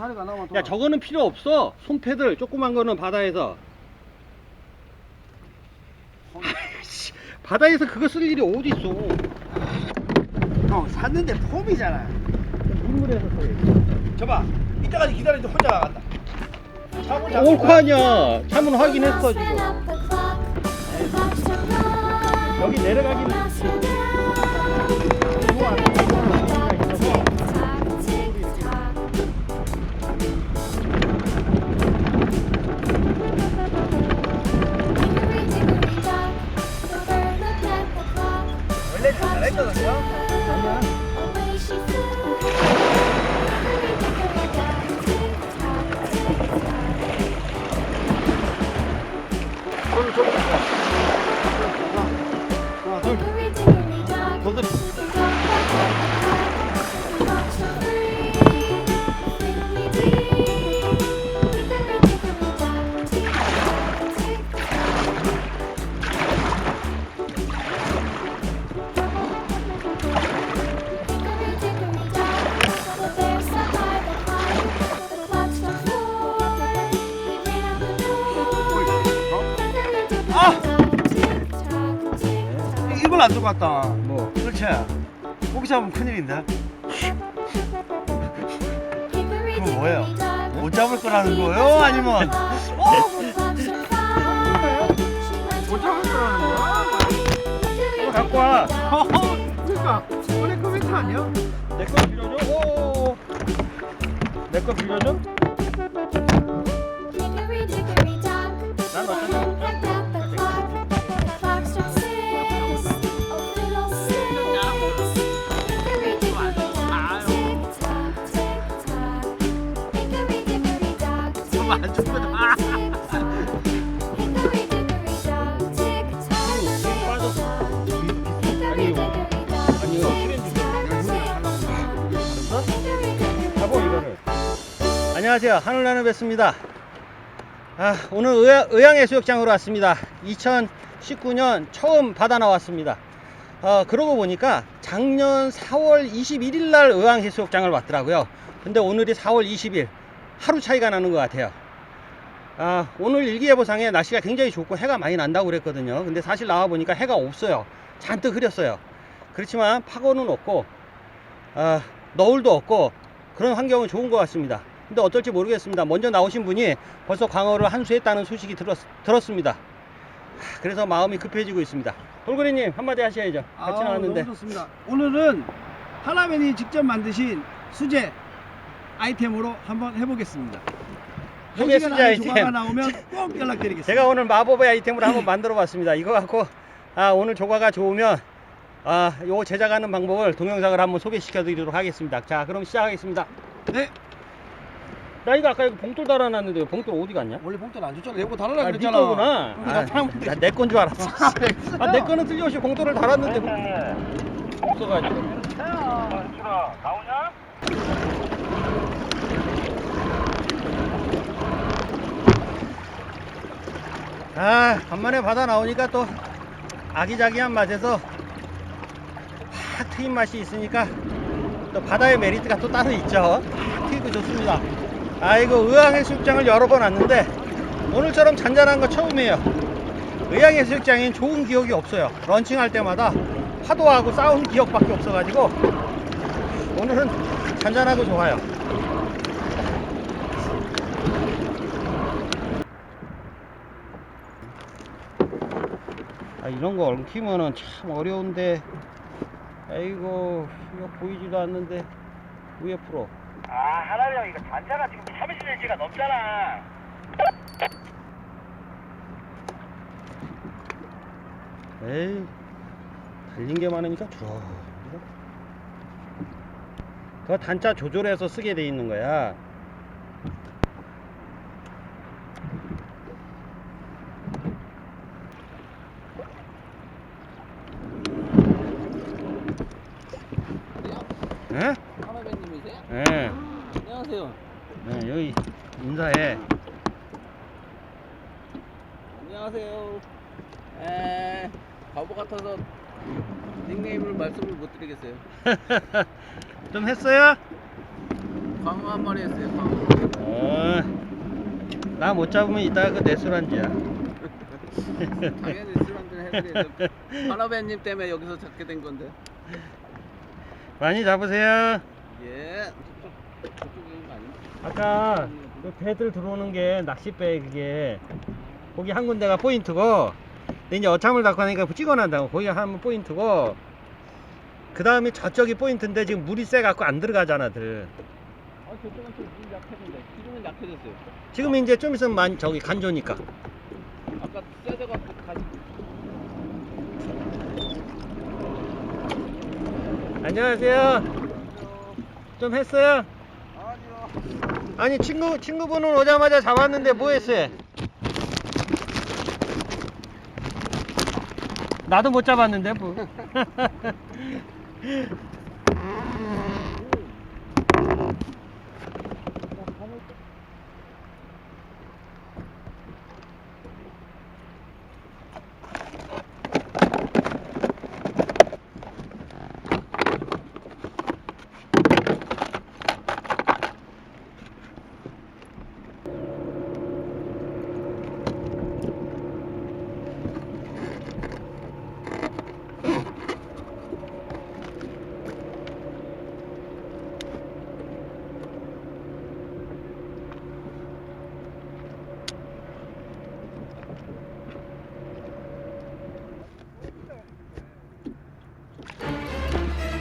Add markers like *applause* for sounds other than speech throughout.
자리가 나오면 야 저거는 필요 없어. 손패들 조그만 거는 바다에서. 아이씨, 바다에서 그거 쓸 일이 어디 있어? 형 샀는데 폼이잖아. 물에서 써야지. 저봐 이때까지 기다리는데 혼자 나간다. 차고 잡고 옳고 아니야. 차문 확인했어 지금. 여기 내려가기는 안 들어갔다. 뭐 그렇지. 고기 잡으면 큰일인데. 그건 뭐예요? 못 잡을 거라는 거요? 아니면 못 잡을 거라는 거야? 이거 갖고 와. 그러니까 원래 커미트 아니야? 내 거 빌려줘. 오. 내거 빌려줘. 안녕하세요. 하늘나는 뵙습니다. 아, 오늘 의향, 의향해수욕장으로 왔습니다. 2019년 처음 바다 나왔습니다. 어, 그러고 보니까 작년 4월 21일 날 의향해수욕장을 왔더라고요. 근데 오늘이 4월 20일 하루 차이가 나는 것 같아요. 아, 오늘 일기예보상에 날씨가 굉장히 좋고 해가 많이 난다고 그랬거든요. 근데 사실 나와 보니까 해가 없어요. 잔뜩 흐렸어요. 그렇지만 파고는 없고, 아, 너울도 없고, 그런 환경은 좋은 것 같습니다. 근데 어떨지 모르겠습니다. 먼저 나오신 분이 벌써 광어를 한수했다는 소식이 들었, 들었습니다. 하, 그래서 마음이 급해지고 있습니다. 돌고래님, 한마디 하셔야죠. 같이 나왔는데. 아, 너무 좋습니다. 오늘은 하나맨이 직접 만드신 수제 아이템으로 한번 해보겠습니다. 시간 수제 아이템. 조과가 나오면 꼭 연락드리겠습니다. 제가 오늘 마법의 아이템으로 한번 만들어 봤습니다. 이거 갖고 아, 오늘 조과가 좋으면 아, 요 제작하는 방법을 동영상을 한번 소개시켜 드리도록 하겠습니다. 자, 그럼 시작하겠습니다. 네. 나 이거 아까 이거 봉돌 달아놨는데 봉돌 어디 갔냐? 원래 봉투는 안 줬잖아. 이거 달아라 아, 네 그랬잖아. 거구나. 그거 아, 달아면 되지. 내건 줄 알았어. 아, 내 거는 틀림없이 봉돌을 달았는데 없어가지고. 현준아, 나오냐? 아, 간만에 바다 나오니까 또 아기자기한 맛에서 확 트인 맛이 있으니까 또 바다의 메리트가 또 따로 있죠. 확 트이고 좋습니다. 아이고, 의왕해수욕장을 여러 번 왔는데 오늘처럼 잔잔한 거 처음이에요. 의왕해수욕장엔 좋은 기억이 없어요. 런칭할 때마다 파도하고 싸운 기억밖에 없어가지고 오늘은 잔잔하고 좋아요. 아, 이런 거 엉키면은 참 어려운데 아이고 이거 보이지도 않는데 위에 풀어 아, 하나리 형 이거 단차가 지금 30cm가 넘잖아. 에이 달린 게 많으니까 좋아 그 단자 조절해서 쓰게 돼 있는 거야 예? 하나배님이세요? 예. 안녕하세요. 예, 여기 인사해 안녕하세요. 에, 바보 같아서 닉네임을 말씀을 못 드리겠어요. *laughs* 좀 했어요? 광어 한 마리 했어요. 광어. 어, 나 못 잡으면 이따가 그 내 술안지야. *laughs* 당연히 술 한잔 해드려야죠. 할아버님 때문에 여기서 잡게 된 건데. 많이 잡으세요. 예. 아까 그 배들 들어오는 게 낚싯배 그게 거기 한 군데가 포인트고 근데 이제 어참을 닫고 하니까 찍어낸다고 거기 하면 포인트고 그 다음에 저쪽이 포인트인데 지금 물이 세갖고 안 들어가잖아 들 아 저쪽은 좀물 약해진데. 지금은 약해졌어요. 지금 이제 좀 있으면 많이 저기 간조니까 아까 세져갖고 다시. 안녕하세요 좀 했어요? 아니 친구 친구분은 오자마자 잡았는데 뭐 했어요? 나도 못 잡았는데 뭐. *laughs*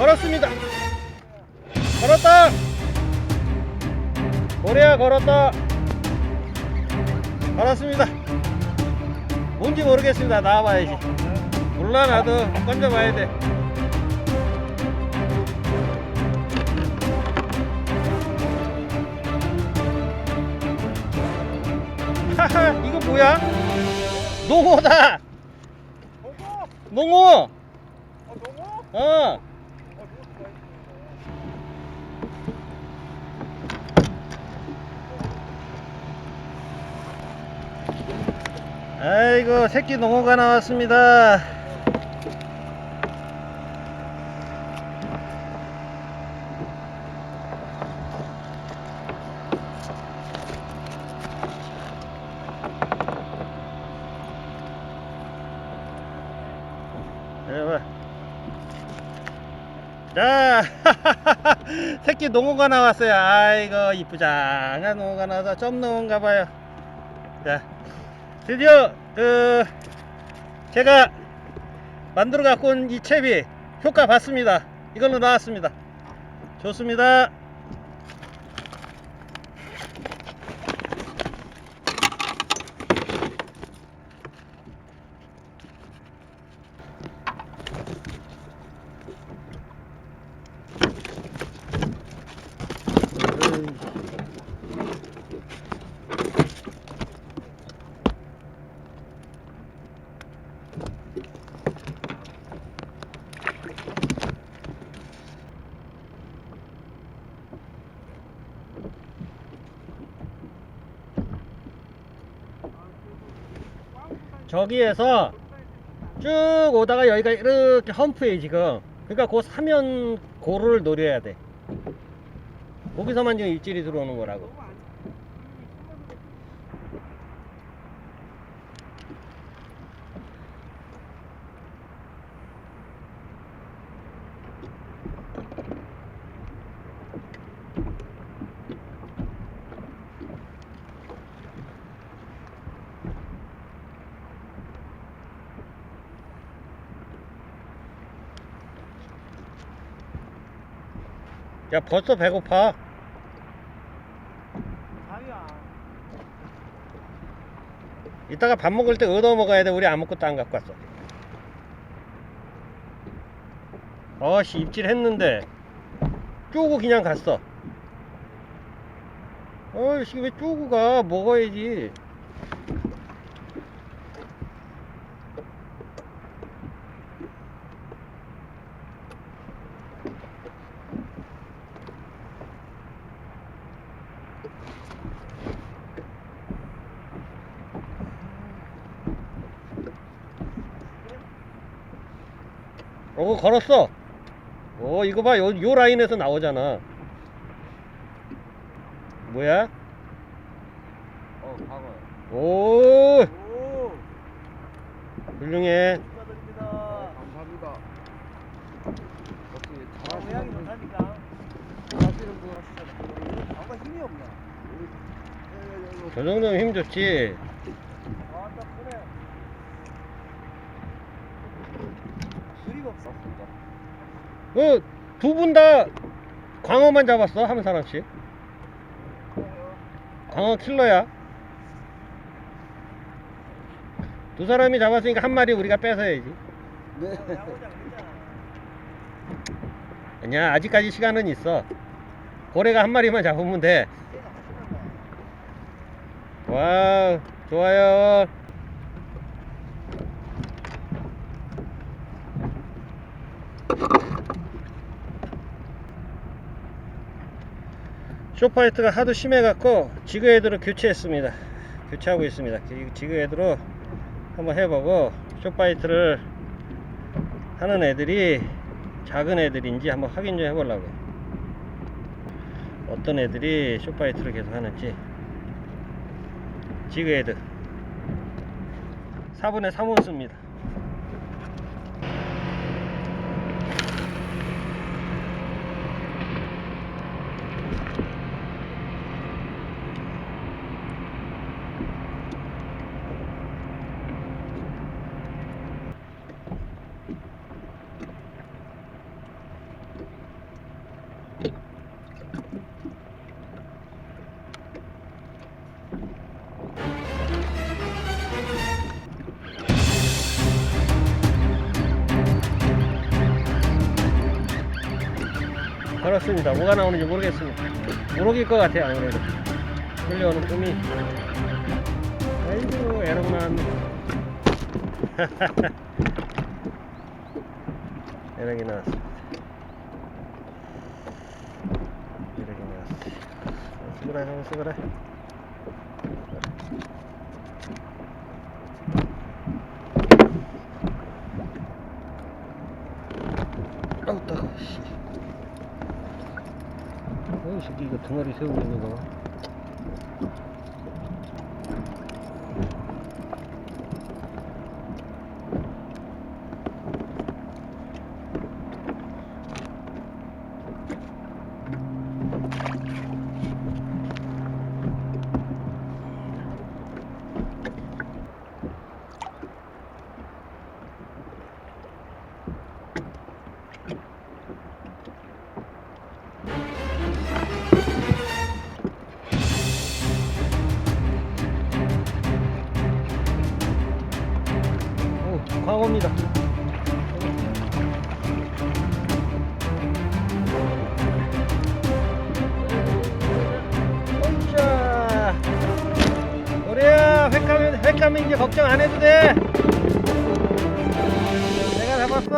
걸었습니다. 걸었다. 고래야 걸었다. 걸었습니다. 뭔지 모르겠습니다. 나와봐야지. 몰라 나도 건져봐야 돼. 하하 이거 뭐야? 농어다. 농어. 어. 아이고 새끼 농어가 나왔습니다. 자, *laughs* 새끼 농어가 나왔어요. 아이고 이쁘장한 농어가 나와서 점 농어인가 봐요. 자, 드디어 그 제가 만들어 갖고 온 이 채비 효과 봤습니다. 이걸로 나왔습니다. 좋습니다. 저기에서 쭉 오다가 여기가 이렇게 험프에 지금. 그러니까 그 사면 고를 노려야 돼. 거기서만 지금 입질이 들어오는 거라고 야 벌써 배고파. 아니야. 이따가 밥 먹을 때 얻어 먹어야 돼. 우리 아무것도 안 갖고 왔어. 어씨 입질 했는데. 쪼고 그냥 갔어. 어이씨 왜 쪼고 가? 먹어야지 어 걸었어 어 이거 봐 요, 요 라인에서 나오잖아 뭐야? 어, 과거요. 오, 오, 훌륭해. 축하드립니다. 감사합니다. 역시 아, 모양이 좋다니까. 잘하시는 분. 아까 힘이 없나? 저 정도면 힘 좋지. 아, 딱 그래. 수리가 없어. 어, 두분 다 광어만 잡았어? 한 사람씩? 광어 킬러야. 두 사람이 잡았으니까 한 마리 우리가 뺏어야지. 네. 아니야, 아직까지 시간은 있어. 고래가 한 마리만 잡으면 돼. 거야. 와우, 좋아요. 쇼파이트가 하도 심해갖고 지그헤드로 교체했습니다. 교체하고 있습니다. 그 지그헤드로 한번 해보고 쇼파이트를 하는 애들이 작은 애들인지 한번 확인 좀 해보려고요. 어떤 애들이 쇼파이트를 계속 하는지 지그헤드 4분의 3원 씁니다 그렇습니다. 뭐가 나오는지 모르겠습니다. 모르길 것 같아요 아무래도. 끌려오는 꿈이. 아이고 에럭 나왔네 에럭이 나왔습니다. 에럭이 나왔습니다. 쓰그라 형 쓰그라 아우 따가워 씨. 어, 이거 등어리 세우고 있는 거.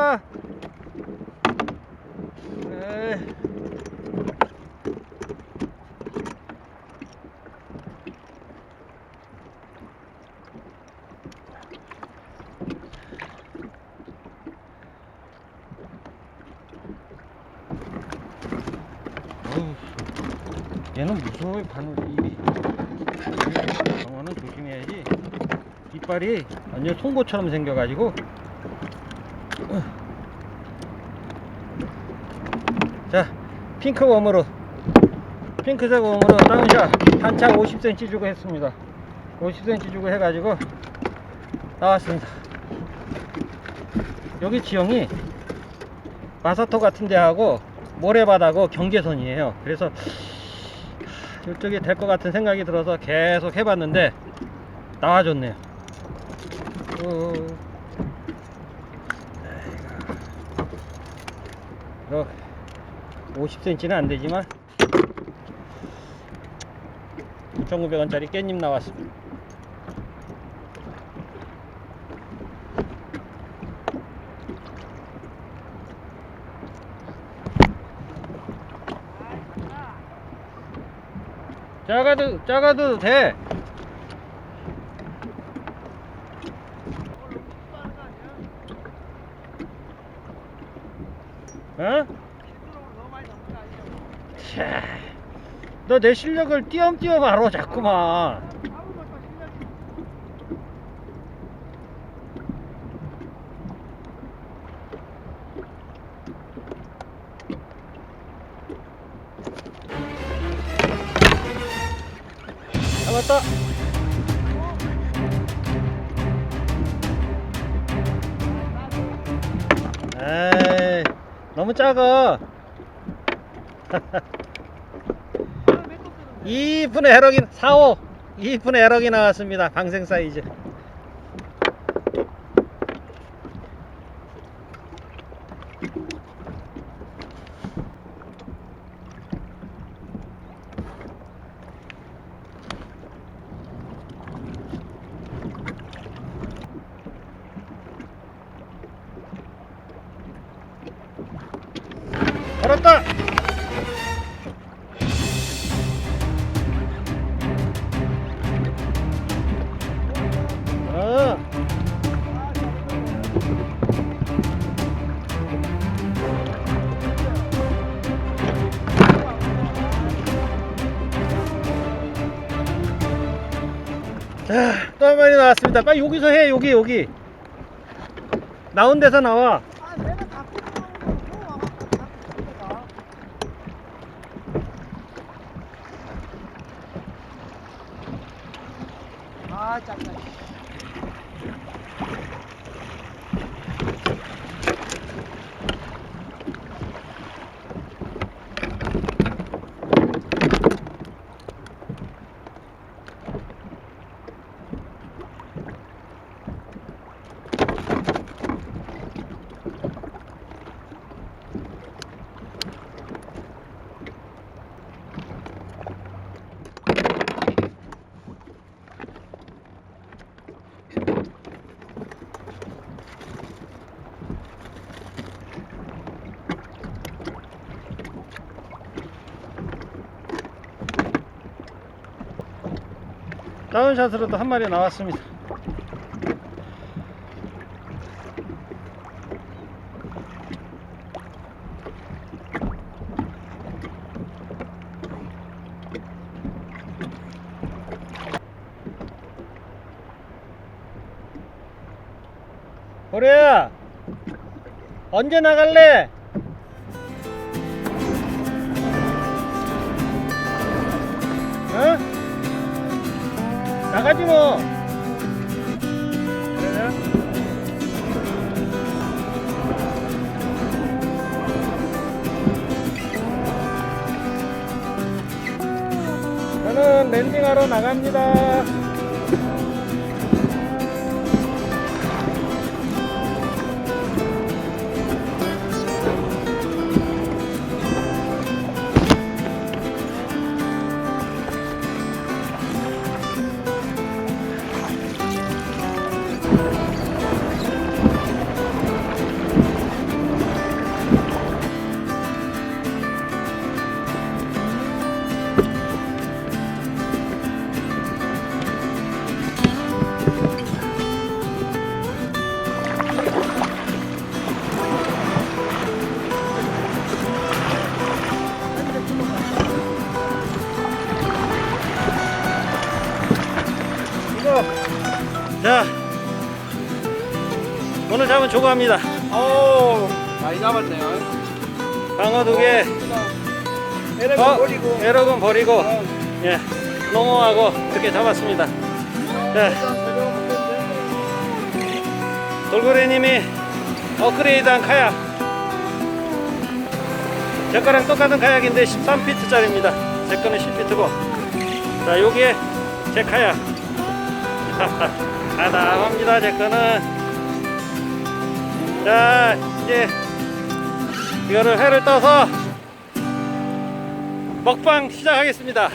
잡았어. 에이. 얘는 무서워요, 바늘 입이. 방어는 조심해야지. 이빨이 완전 송곳처럼 생겨가지고. 어. 자, 핑크 웜으로. 핑크색 웜으로 다운샷. 단차 50cm 주고 했습니다. 50cm 주고 해가지고 나왔습니다. 여기 지형이 마사토 같은 데하고 모래바다하고 경계선이에요. 그래서 이쪽이 될 것 같은 생각이 들어서 계속 해봤는데 나와줬네요. 어, 이거 50cm는 안 되지만 9,900원짜리 깻잎 나왔습니다. 작아도 작아도 돼. 어? 너 내 실력을 띄엄띄엄 알아 자꾸만. 잡았다. 에이 너무 작아 *laughs* 2분의 해럭이 4호 2분의 해럭이 나왔습니다. 방생 사이즈. 걸었다 나왔습니다. 빨리 여기서 해, 여기, 여기. 나온 데서 나와. 아 내가 다아 짝짝 다운샷으로 또한 마리 나왔습니다. 보래야 언제 나갈래? 나가지 뭐. 저는 랜딩하러 나갑니다. 잡은 조과입니다. 오 많이 잡았네요. 방어 두 개. 에러건 어, 버리고 에러건 버리고 어. 예 농어하고 이렇게 잡았습니다. 자 돌고래님이 업그레이드한 카약 제 거랑 똑같은 카약인데 13피트 짜리입니다 제 거는 10피트고 자 여기에 제 카약 *laughs* 가담합니다 제 거는 자 이제 이거를 회를 떠서 먹방 시작하겠습니다